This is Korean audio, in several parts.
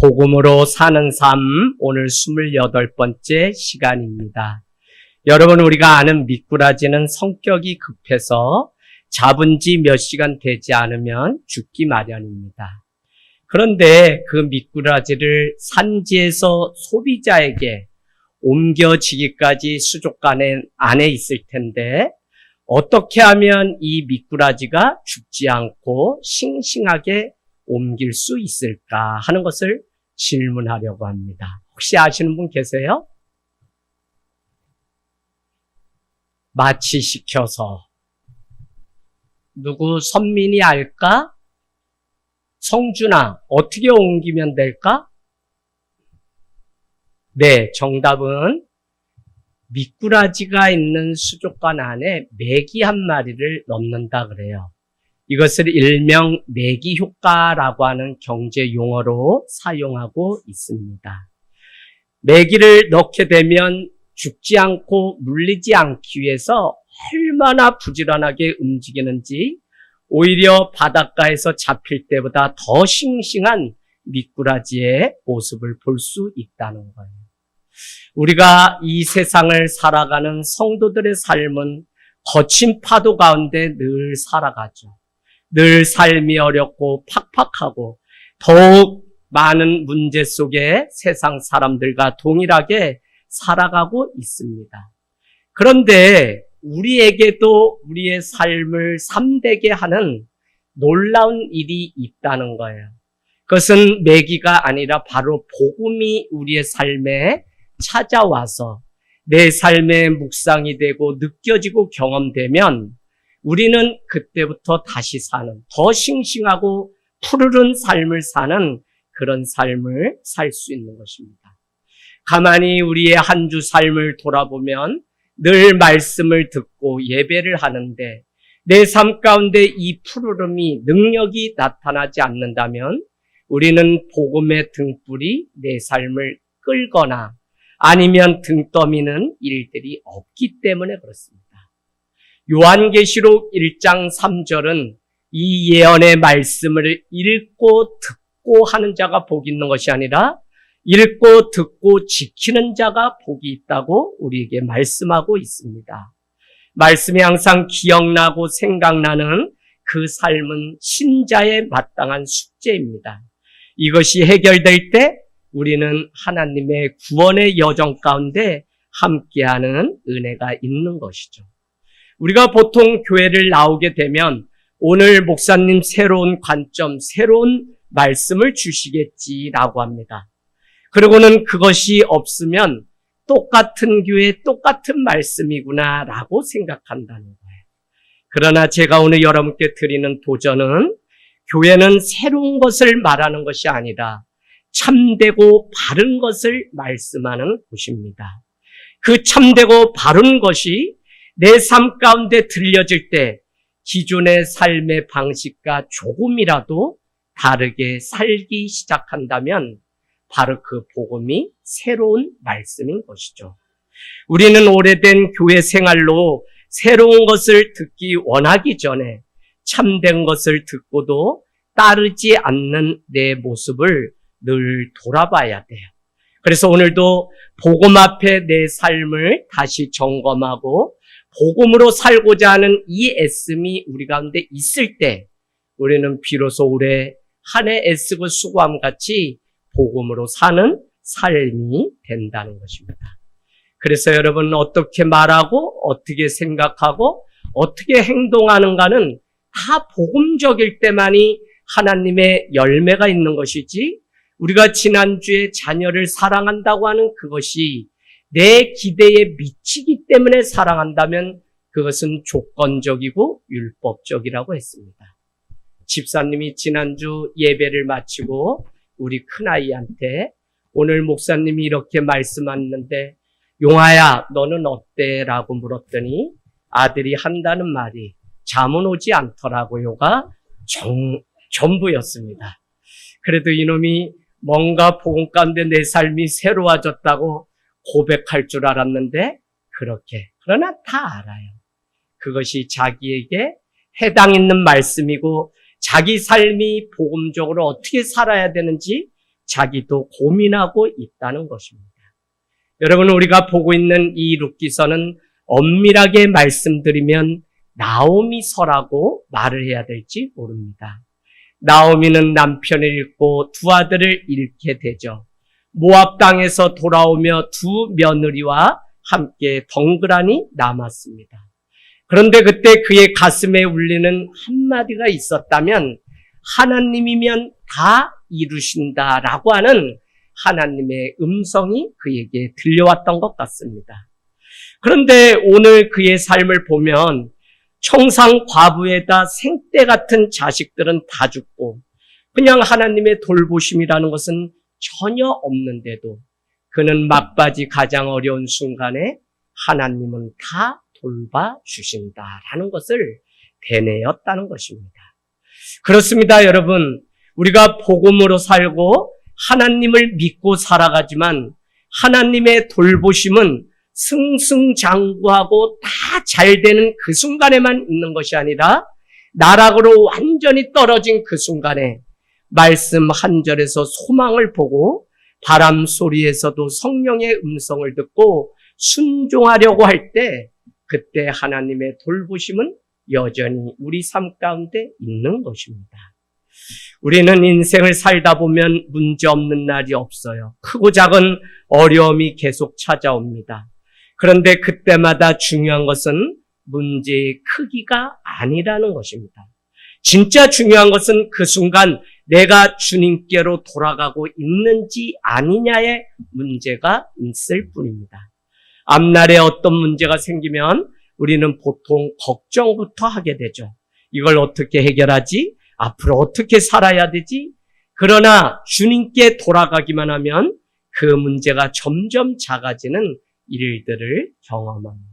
복음으로 사는 삶 오늘 28번째 시간입니다. 여러분 우리가 아는 미꾸라지는 성격이 급해서 잡은 지 몇 시간 되지 않으면 죽기 마련입니다. 그런데 그 미꾸라지를 산지에서 소비자에게 옮겨지기까지 수족관에 안에 있을 텐데 어떻게 하면 이 미꾸라지가 죽지 않고 싱싱하게 옮길 수 있을까 하는 것을 질문하려고 합니다. 혹시 아시는 분 계세요? 마취시켜서 누구 선민이 알까? 성준아, 어떻게 옮기면 될까? 네, 정답은 미꾸라지가 있는 수족관 안에 메기 한 마리를 넣는다 그래요. 이것을 일명 메기 효과라고 하는 경제 용어로 사용하고 있습니다. 메기를 넣게 되면 죽지 않고 물리지 않기 위해서 얼마나 부지런하게 움직이는지 오히려 바닷가에서 잡힐 때보다 더 싱싱한 미꾸라지의 모습을 볼 수 있다는 거예요. 우리가 이 세상을 살아가는 성도들의 삶은 거친 파도 가운데 늘 살아가죠. 늘 삶이 어렵고 팍팍하고 더욱 많은 문제 속에 세상 사람들과 동일하게 살아가고 있습니다. 그런데 우리에게도 우리의 삶을 삶되게 하는 놀라운 일이 있다는 거예요. 그것은 매기가 아니라 바로 복음이 우리의 삶에 찾아와서 내 삶의 묵상이 되고 느껴지고 경험되면 우리는 그때부터 다시 사는 더 싱싱하고 푸르른 삶을 사는 그런 삶을 살 수 있는 것입니다. 가만히 우리의 한 주 삶을 돌아보면 늘 말씀을 듣고 예배를 하는데 내 삶 가운데 이 푸르름이 능력이 나타나지 않는다면 우리는 복음의 등불이 내 삶을 끌거나 아니면 등 떠미는 일들이 없기 때문에 그렇습니다. 요한계시록 1장 3절은 이 예언의 말씀을 읽고 듣고 하는 자가 복이 있는 것이 아니라 읽고 듣고 지키는 자가 복이 있다고 우리에게 말씀하고 있습니다. 말씀이 항상 기억나고 생각나는 그 삶은 신자의 마땅한 숙제입니다. 이것이 해결될 때 우리는 하나님의 구원의 여정 가운데 함께하는 은혜가 있는 것이죠. 우리가 보통 교회를 나오게 되면 오늘 목사님 새로운 관점, 새로운 말씀을 주시겠지라고 합니다. 그리고는 그것이 없으면 똑같은 교회, 똑같은 말씀이구나라고 생각한다는 거예요. 그러나 제가 오늘 여러분께 드리는 도전은 교회는 새로운 것을 말하는 것이 아니라 참되고 바른 것을 말씀하는 곳입니다. 그 참되고 바른 것이 내 삶 가운데 들려질 때 기존의 삶의 방식과 조금이라도 다르게 살기 시작한다면 바로 그 복음이 새로운 말씀인 것이죠. 우리는 오래된 교회 생활로 새로운 것을 듣기 원하기 전에 참된 것을 듣고도 따르지 않는 내 모습을 늘 돌아봐야 돼요. 그래서 오늘도 복음 앞에 내 삶을 다시 점검하고 복음으로 살고자 하는 이 애씀이 우리 가운데 있을 때 우리는 비로소 올해 한 해 애쓰고 수고함 같이 복음으로 사는 삶이 된다는 것입니다. 그래서 여러분 어떻게 말하고 어떻게 생각하고 어떻게 행동하는가는 다 복음적일 때만이 하나님의 열매가 있는 것이지 우리가 지난주에 자녀를 사랑한다고 하는 그것이 내 기대에 미치기 때문에 사랑한다면 그것은 조건적이고 율법적이라고 했습니다. 집사님이 지난주 예배를 마치고 우리 큰아이한테 오늘 목사님이 이렇게 말씀하는데 용아야 너는 어때? 라고 물었더니 아들이 한다는 말이 잠은 오지 않더라고요가 정, 전부였습니다. 그래도 이놈이 뭔가 복음 가운데 내 삶이 새로워졌다고 고백할 줄 알았는데 그렇게 그러나 다 알아요. 그것이 자기에게 해당 있는 말씀이고 자기 삶이 복음적으로 어떻게 살아야 되는지 자기도 고민하고 있다는 것입니다. 여러분, 우리가 보고 있는 이 룻기서는 엄밀하게 말씀드리면 나오미서라고 말을 해야 될지 모릅니다. 나오미는 남편을 잃고 두 아들을 잃게 되죠. 모압 땅에서 돌아오며 두 며느리와 함께 덩그라니 남았습니다. 그런데 그때 그의 가슴에 울리는 한마디가 있었다면 하나님이면 다 이루신다라고 하는 하나님의 음성이 그에게 들려왔던 것 같습니다. 그런데 오늘 그의 삶을 보면 청상 과부에다 생떼 같은 자식들은 다 죽고 그냥 하나님의 돌보심이라는 것은 전혀 없는데도 그는 막바지 가장 어려운 순간에 하나님은 다 돌봐 주신다라는 것을 되뇌었다는 것입니다. 그렇습니다, 여러분. 우리가 복음으로 살고 하나님을 믿고 살아가지만 하나님의 돌보심은 승승장구하고 다 잘 되는 그 순간에만 있는 것이 아니라 나락으로 완전히 떨어진 그 순간에 말씀 한 절에서 소망을 보고 바람 소리에서도 성령의 음성을 듣고 순종하려고 할 때 그때 하나님의 돌보심은 여전히 우리 삶 가운데 있는 것입니다. 우리는 인생을 살다 보면 문제 없는 날이 없어요. 크고 작은 어려움이 계속 찾아옵니다. 그런데 그때마다 중요한 것은 문제의 크기가 아니라는 것입니다. 진짜 중요한 것은 그 순간 내가 주님께로 돌아가고 있는지 아니냐의 문제가 있을 뿐입니다. 앞날에 어떤 문제가 생기면 우리는 보통 걱정부터 하게 되죠. 이걸 어떻게 해결하지? 앞으로 어떻게 살아야 되지? 그러나 주님께 돌아가기만 하면 그 문제가 점점 작아지는 일들을 경험합니다.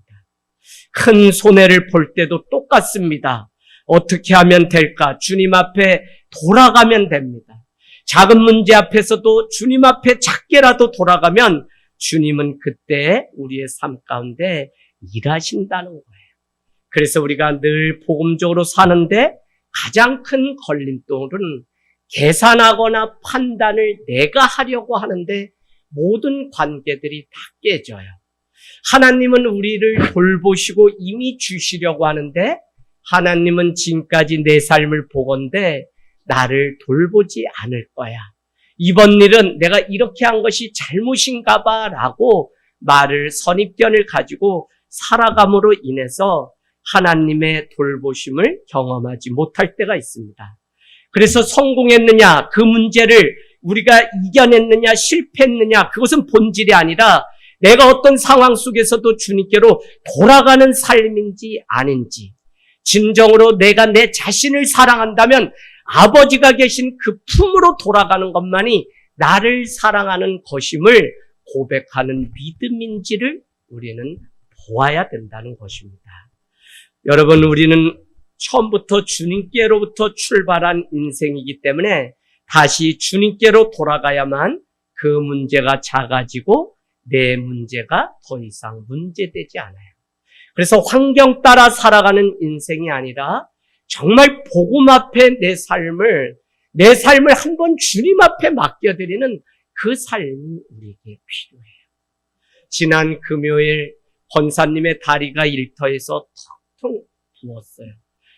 큰 손해를 볼 때도 똑같습니다. 어떻게 하면 될까? 주님 앞에 돌아가면 됩니다. 작은 문제 앞에서도 주님 앞에 작게라도 돌아가면 주님은 그때 우리의 삶 가운데 일하신다는 거예요. 그래서 우리가 늘 복음적으로 사는데 가장 큰 걸림돌은 계산하거나 판단을 내가 하려고 하는데 모든 관계들이 다 깨져요. 하나님은 우리를 돌보시고 이미 주시려고 하는데 하나님은 지금까지 내 삶을 보건대 나를 돌보지 않을 거야. 이번 일은 내가 이렇게 한 것이 잘못인가 봐 라고 말을 선입견을 가지고 살아감으로 인해서 하나님의 돌보심을 경험하지 못할 때가 있습니다. 그래서 성공했느냐, 그 문제를 우리가 이겨냈느냐, 실패했느냐, 그것은 본질이 아니라 내가 어떤 상황 속에서도 주님께로 돌아가는 삶인지 아닌지, 진정으로 내가 내 자신을 사랑한다면 아버지가 계신 그 품으로 돌아가는 것만이 나를 사랑하는 것임을 고백하는 믿음인지를 우리는 보아야 된다는 것입니다. 여러분, 우리는 처음부터 주님께로부터 출발한 인생이기 때문에 다시 주님께로 돌아가야만 그 문제가 작아지고 내 문제가 더 이상 문제되지 않아요. 그래서 환경 따라 살아가는 인생이 아니라 정말 복음 앞에 내 삶을 내 삶을 한번 주님 앞에 맡겨드리는 그 삶이 우리에게 필요해요. 지난 금요일 권사님의 다리가 일터에서 텅텅 부었어요.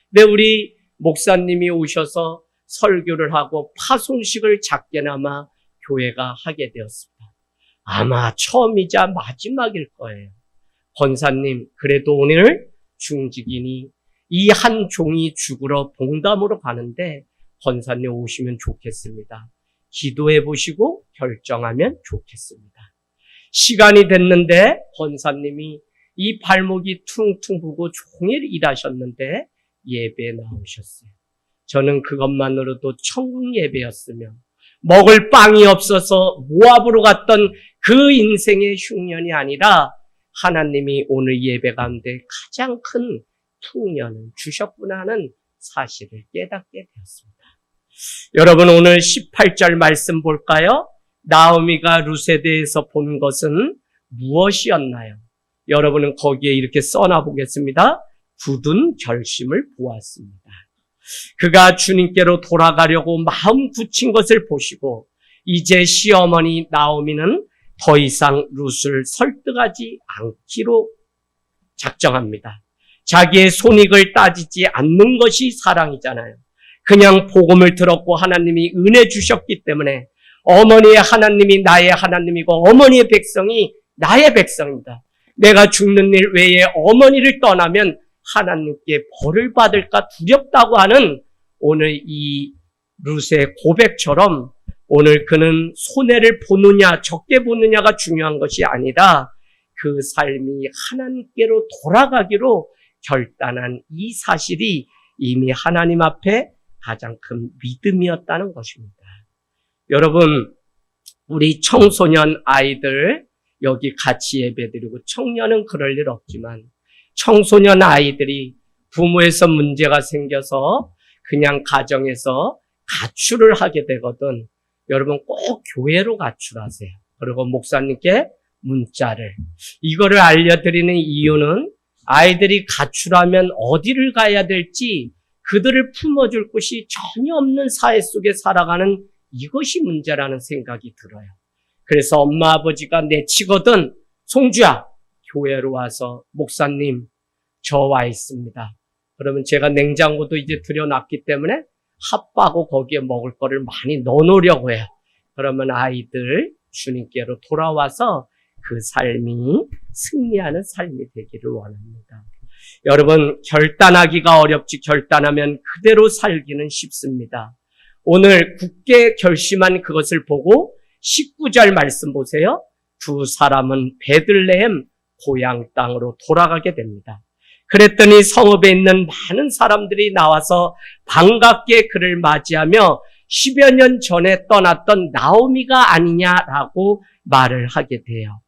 근데 우리 목사님이 오셔서 설교를 하고 파송식을 작게나마 교회가 하게 되었습니다. 아마 처음이자 마지막일 거예요. 권사님, 그래도 오늘 중직이니 이 한 종이 죽으러 봉담으로 가는데 권사님 오시면 좋겠습니다. 기도해 보시고 결정하면 좋겠습니다. 시간이 됐는데 권사님이 이 발목이 퉁퉁 부고 종일 일하셨는데 예배에 나오셨어요. 저는 그것만으로도 천국 예배였으며 먹을 빵이 없어서 모압으로 갔던 그 인생의 흉년이 아니라 하나님이 오늘 예배 가운데 가장 큰 풍년을 주셨구나 하는 사실을 깨닫게 되었습니다. 여러분 오늘 18절 말씀 볼까요? 나오미가 루세 대해서 본 것은 무엇이었나요? 여러분은 거기에 이렇게 써놔 보겠습니다. 굳은 결심을 보았습니다. 그가 주님께로 돌아가려고 마음 굳힌 것을 보시고 이제 시어머니 나오미는 더 이상 룻을 설득하지 않기로 작정합니다. 자기의 손익을 따지지 않는 것이 사랑이잖아요. 그냥 복음을 들었고 하나님이 은혜 주셨기 때문에 어머니의 하나님이 나의 하나님이고 어머니의 백성이 나의 백성입니다. 내가 죽는 일 외에 어머니를 떠나면 하나님께 벌을 받을까 두렵다고 하는 오늘 이 룻의 고백처럼 오늘 그는 손해를 보느냐 적게 보느냐가 중요한 것이 아니라 그 삶이 하나님께로 돌아가기로 결단한 이 사실이 이미 하나님 앞에 가장 큰 믿음이었다는 것입니다. 여러분, 우리 청소년 아이들 여기 같이 예배드리고 청년은 그럴 일 없지만 청소년 아이들이 부모에서 문제가 생겨서 그냥 가정에서 가출을 하게 되거든. 여러분 꼭 교회로 가출하세요. 그리고 목사님께 문자를. 이거를 알려드리는 이유는 아이들이 가출하면 어디를 가야 될지 그들을 품어줄 곳이 전혀 없는 사회 속에 살아가는 이것이 문제라는 생각이 들어요. 그래서 엄마 아버지가 내치거든 송주야 교회로 와서 목사님 저 와 있습니다. 그러면 제가 냉장고도 이제 들여놨기 때문에 핫바고 거기에 먹을 거를 많이 넣어놓으려고 해요. 그러면 아이들 주님께로 돌아와서 그 삶이 승리하는 삶이 되기를 원합니다. 여러분 결단하기가 어렵지 결단하면 그대로 살기는 쉽습니다. 오늘 굳게 결심한 그것을 보고 19절 말씀 보세요. 두 사람은 베들레헴 고향 땅으로 돌아가게 됩니다. 그랬더니 성읍에 있는 많은 사람들이 나와서 반갑게 그를 맞이하며 10여 년 전에 떠났던 나오미가 아니냐라고 말을 하게 돼요.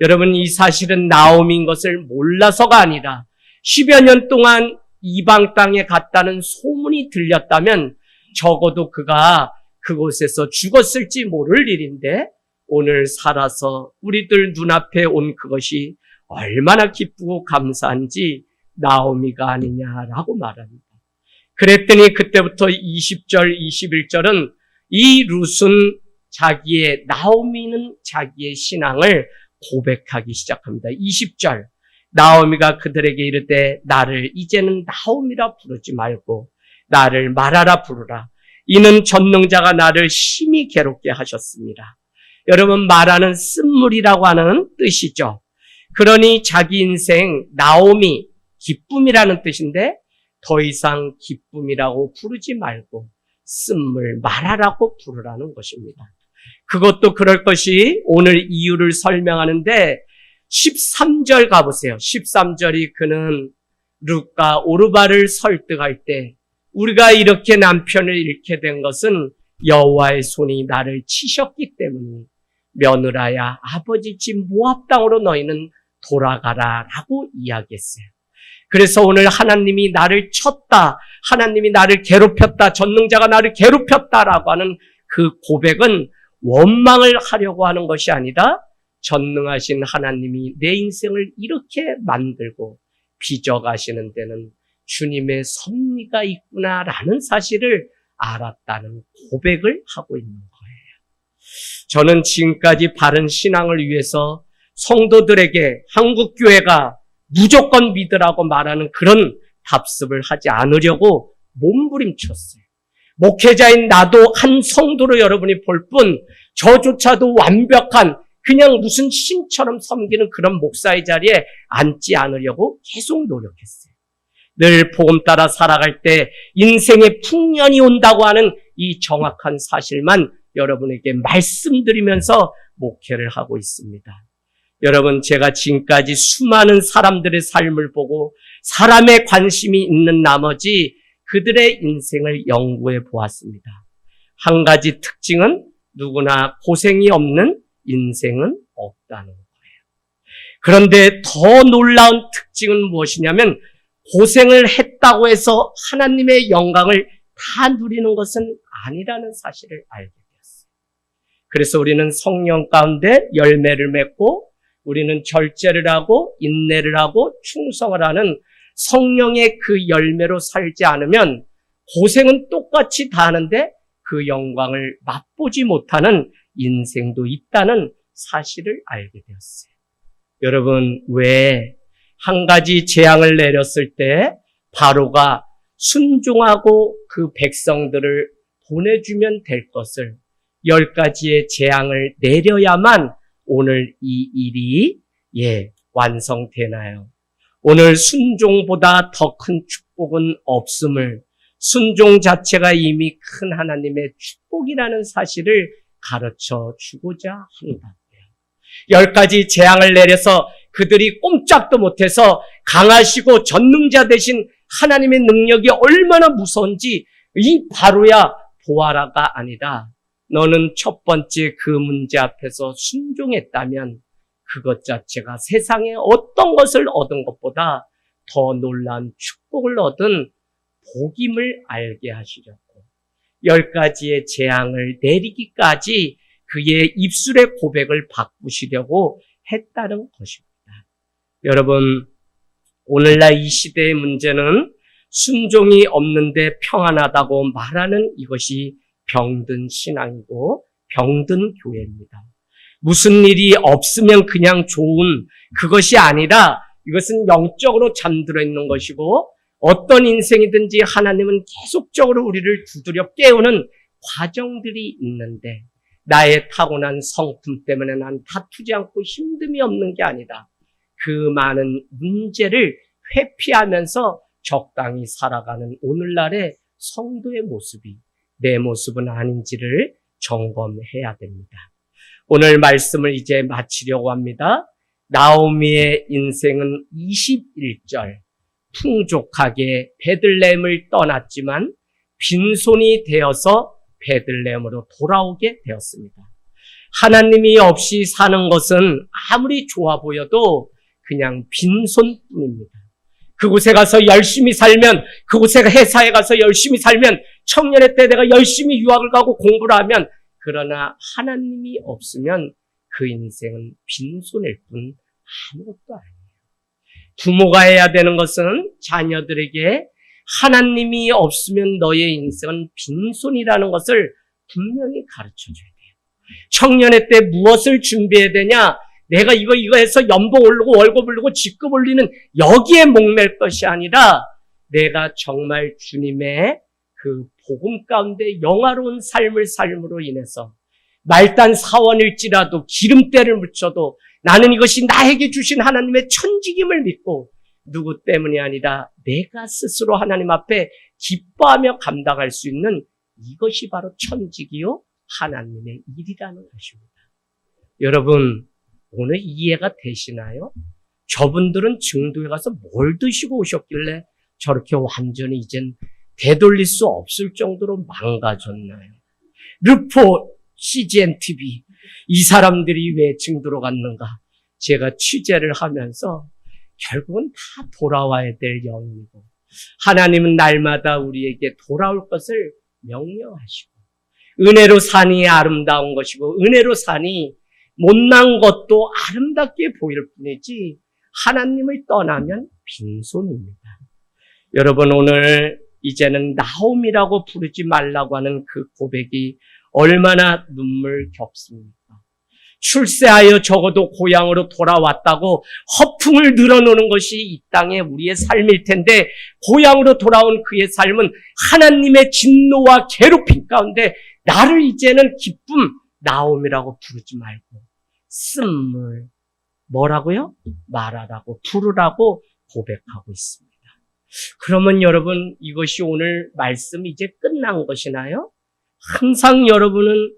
여러분 이 사실은 나오미인 것을 몰라서가 아니라 10여 년 동안 이방 땅에 갔다는 소문이 들렸다면 적어도 그가 그곳에서 죽었을지 모를 일인데 오늘 살아서 우리들 눈앞에 온 그것이 얼마나 기쁘고 감사한지 나오미가 아니냐라고 말합니다. 그랬더니 그때부터 20절, 21절은 이 룻은 자기의, 나오미는 자기의 신앙을 고백하기 시작합니다. 20절. 나오미가 그들에게 이르되 나를 이제는 나오미라 부르지 말고 나를 말하라 부르라. 이는 전능자가 나를 심히 괴롭게 하셨습니다. 여러분 말하는 쓴물이라고 하는 뜻이죠. 그러니 자기 인생 나오미 기쁨이라는 뜻인데 더 이상 기쁨이라고 부르지 말고 쓴물 말하라고 부르라는 것입니다. 그것도 그럴 것이 오늘 이유를 설명하는데 13절 가보세요. 13절이 그는 룩과 오르바를 설득할 때 우리가 이렇게 남편을 잃게 된 것은 여호와의 손이 나를 치셨기 때문에 며느라야 아버지 집 모압 땅으로 너희는 돌아가라라고 이야기했어요. 그래서 오늘 하나님이 나를 쳤다, 하나님이 나를 괴롭혔다, 전능자가 나를 괴롭혔다라고 하는 그 고백은 원망을 하려고 하는 것이 아니라 전능하신 하나님이 내 인생을 이렇게 만들고 빚어가시는 데는 주님의 섭리가 있구나라는 사실을 알았다는 고백을 하고 있는 거예요. 저는 지금까지 바른 신앙을 위해서 성도들에게 한국교회가 무조건 믿으라고 말하는 그런 답습을 하지 않으려고 몸부림쳤어요. 목회자인 나도 한 성도로 여러분이 볼 뿐 저조차도 완벽한 그냥 무슨 신처럼 섬기는 그런 목사의 자리에 앉지 않으려고 계속 노력했어요. 늘 복음 따라 살아갈 때 인생의 풍년이 온다고 하는 이 정확한 사실만 여러분에게 말씀드리면서 목회를 하고 있습니다. 여러분, 제가 지금까지 수많은 사람들의 삶을 보고 사람의 관심이 있는 나머지 그들의 인생을 연구해 보았습니다. 한 가지 특징은 누구나 고생이 없는 인생은 없다는 거예요. 그런데 더 놀라운 특징은 무엇이냐면 고생을 했다고 해서 하나님의 영광을 다 누리는 것은 아니라는 사실을 알게 되었어요. 그래서 우리는 성령 가운데 열매를 맺고 우리는 절제를 하고 인내를 하고 충성을 하는 성령의 그 열매로 살지 않으면 고생은 똑같이 다 하는데 그 영광을 맛보지 못하는 인생도 있다는 사실을 알게 되었어요. 여러분, 왜 한 가지 재앙을 내렸을 때 바로가 순종하고 그 백성들을 보내주면 될 것을 열 가지의 재앙을 내려야만 오늘 이 일이 예 완성되나요? 오늘 순종보다 더 큰 축복은 없음을 순종 자체가 이미 큰 하나님의 축복이라는 사실을 가르쳐 주고자 한다. 열 가지 재앙을 내려서 그들이 꼼짝도 못해서 강하시고 전능자 되신 하나님의 능력이 얼마나 무서운지 이 바로야 보아라가 아니라 너는 첫 번째 그 문제 앞에서 순종했다면 그것 자체가 세상에 어떤 것을 얻은 것보다 더 놀라운 축복을 얻은 복임을 알게 하시려고 열 가지의 재앙을 내리기까지 그의 입술의 고백을 바꾸시려고 했다는 것입니다. 여러분, 오늘날 이 시대의 문제는 순종이 없는데 평안하다고 말하는 이것이 병든 신앙이고 병든 교회입니다. 무슨 일이 없으면 그냥 좋은 그것이 아니라 이것은 영적으로 잠들어 있는 것이고 어떤 인생이든지 하나님은 계속적으로 우리를 두드려 깨우는 과정들이 있는데 나의 타고난 성품 때문에 난 다투지 않고 힘듦이 없는 게 아니다. 그 많은 문제를 회피하면서 적당히 살아가는 오늘날의 성도의 모습이 내 모습은 아닌지를 점검해야 됩니다. 오늘 말씀을 이제 마치려고 합니다. 나오미의 인생은 21절 풍족하게 베들레헴을 떠났지만 빈손이 되어서 베들레헴으로 돌아오게 되었습니다. 하나님이 없이 사는 것은 아무리 좋아 보여도 그냥 빈손뿐입니다. 그곳에 가서 열심히 살면 그곳에 회사에 가서 열심히 살면 청년의 때 내가 열심히 유학을 가고 공부를 하면 그러나 하나님이 없으면 그 인생은 빈손일 뿐 아무것도 아니에요. 부모가 해야 되는 것은 자녀들에게 하나님이 없으면 너의 인생은 빈손이라는 것을 분명히 가르쳐 줘야 돼요. 청년의 때 무엇을 준비해야 되냐? 내가 이거 이거 해서 연봉 오르고 월급 오르고 직급 올리는 여기에 목맬 것이 아니라 내가 정말 주님의 그 복음 가운데 영화로운 삶을 삶으로 인해서 말단 사원일지라도 기름때를 묻혀도 나는 이것이 나에게 주신 하나님의 천직임을 믿고 누구 때문이 아니라 내가 스스로 하나님 앞에 기뻐하며 감당할 수 있는 이것이 바로 천직이요 하나님의 일이라는 것입니다. 여러분 오늘 이해가 되시나요? 저분들은 증도에 가서 뭘 드시고 오셨길래 저렇게 완전히 이젠 되돌릴 수 없을 정도로 망가졌나요? 르포, CGN TV, 이 사람들이 왜 증도로 갔는가? 제가 취재를 하면서 결국은 다 돌아와야 될 영이고, 하나님은 날마다 우리에게 돌아올 것을 명령하시고, 은혜로 산이 아름다운 것이고, 은혜로 산이 못난 것도 아름답게 보일 뿐이지, 하나님을 떠나면 빈손입니다. 여러분, 오늘 이제는 나옴이라고 부르지 말라고 하는 그 고백이 얼마나 눈물 겹습니까? 출세하여 적어도 고향으로 돌아왔다고 허풍을 늘어놓는 것이 이 땅의 우리의 삶일 텐데 고향으로 돌아온 그의 삶은 하나님의 진노와 괴롭힘 가운데 나를 이제는 기쁨 나옴이라고 부르지 말고 쓴물 뭐라고요? 말하라고 부르라고 고백하고 있습니다. 그러면 여러분 이것이 오늘 말씀 이제 끝난 것이나요? 항상 여러분은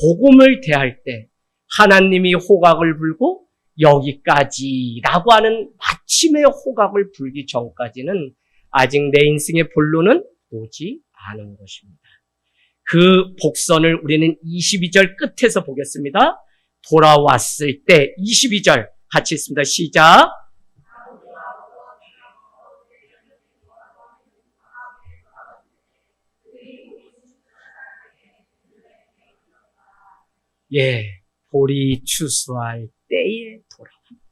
복음을 대할 때 하나님이 호각을 불고 여기까지라고 하는 마침의 호각을 불기 전까지는 아직 내 인생의 본론은 오지 않은 것입니다. 그 복선을 우리는 22절 끝에서 보겠습니다. 돌아왔을 때 22절 같이 있습니다. 시작. 예, 볼이 추수할 때에 돌아옵니다.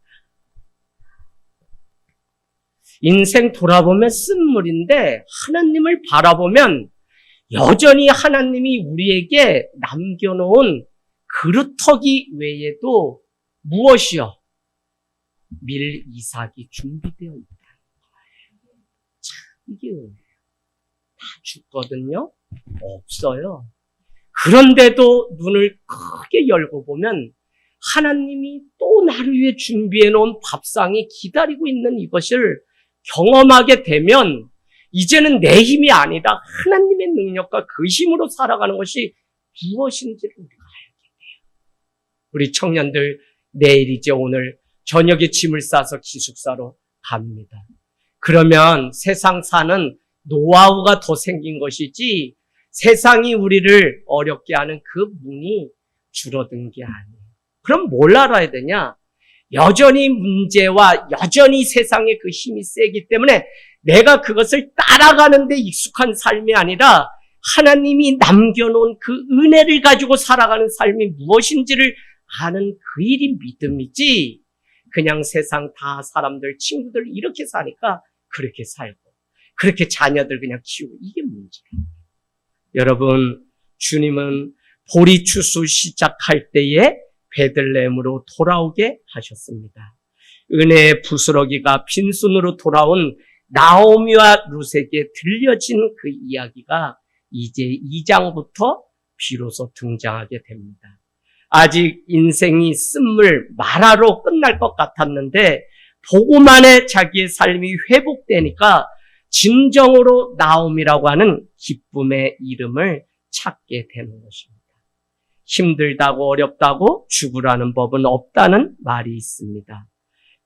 인생 돌아보면 쓴물인데 하나님을 바라보면 여전히 하나님이 우리에게 남겨놓은 그루터기 외에도 무엇이요? 밀 이삭이 준비되어 있다. 참, 이게 다 죽거든요? 없어요. 그런데도 눈을 크게 열고 보면 하나님이 또 나를 위해 준비해 놓은 밥상이 기다리고 있는 이것을 경험하게 되면 이제는 내 힘이 아니라 하나님의 능력과 그 힘으로 살아가는 것이 무엇인지를 우리가 알게 돼요. 우리 청년들 내일 이제 오늘 저녁에 짐을 싸서 기숙사로 갑니다. 그러면 세상 사는 노하우가 더 생긴 것이지 세상이 우리를 어렵게 하는 그 문이 줄어든 게 아니에요. 그럼 뭘 알아야 되냐? 여전히 문제와 여전히 세상의 그 힘이 세기 때문에 내가 그것을 따라가는데 익숙한 삶이 아니라 하나님이 남겨놓은 그 은혜를 가지고 살아가는 삶이 무엇인지를 아는 그 일이 믿음이지 그냥 세상 다 사람들 친구들 이렇게 사니까 그렇게 살고 그렇게 자녀들 그냥 키우고 이게 문제예요. 여러분 주님은 보리 추수 시작할 때에 베들레헴으로 돌아오게 하셨습니다. 은혜의 부스러기가 빈손으로 돌아온 나오미와 루세에게 들려진 그 이야기가 이제 2장부터 비로소 등장하게 됩니다. 아직 인생이 쓴물 마라로 끝날 것 같았는데 보고만에 자기의 삶이 회복되니까 진정으로 나옴이라고 하는 기쁨의 이름을 찾게 되는 것입니다. 힘들다고 어렵다고 죽으라는 법은 없다는 말이 있습니다.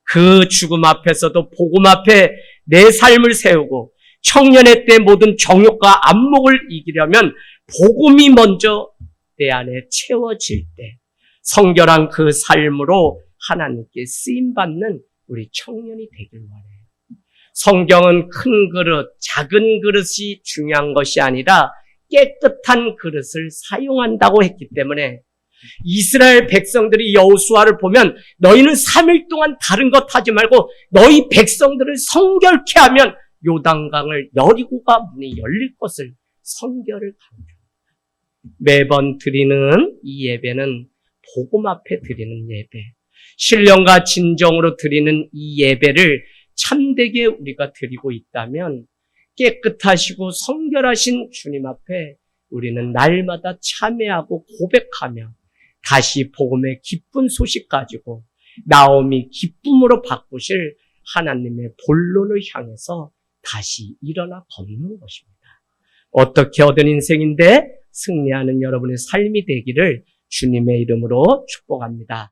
그 죽음 앞에서도 복음 앞에 내 삶을 세우고 청년의 때 모든 정욕과 안목을 이기려면 복음이 먼저 내 안에 채워질 때 성결한 그 삶으로 하나님께 쓰임 받는 우리 청년이 되길 원해요. 성경은 큰 그릇, 작은 그릇이 중요한 것이 아니라 깨끗한 그릇을 사용한다고 했기 때문에 이스라엘 백성들이 여호수아를 보면 너희는 3일 동안 다른 것 하지 말고 너희 백성들을 성결케 하면 요단강을 여리고가 문이 열릴 것을 성결을 강조합니다. 매번 드리는 이 예배는 복음 앞에 드리는 예배, 신령과 진정으로 드리는 이 예배를 참되게 우리가 드리고 있다면 깨끗하시고 성결하신 주님 앞에 우리는 날마다 참회하고 고백하며 다시 복음의 기쁜 소식 가지고 나옴이 기쁨으로 바꾸실 하나님의 본론을 향해서 다시 일어나 걷는 것입니다. 어떻게 얻은 인생인데 승리하는 여러분의 삶이 되기를 주님의 이름으로 축복합니다.